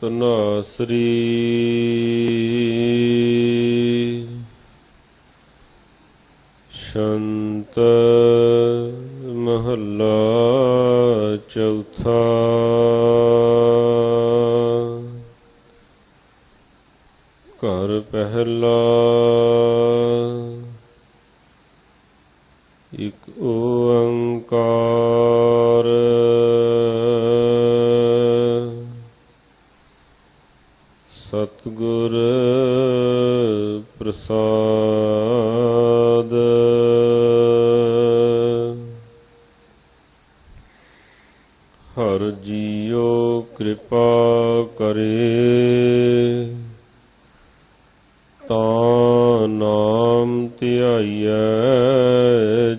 ਤਨਾਸਰੀ। ਸ਼ੰਤ ਮਹੱਲਾ ਚੌਥਾ। ਘਰ ਪਹਿਲਾ। ਇਕ ਓੰਕਾਰ ਸਤਗੁਰ ਪ੍ਰਸਾਦ। ਹਰ ਜੀਉ ਕਿਰਪਾ ਕਰੇ ਤਾਂ ਨਾਮ ਧਿਆਈਐ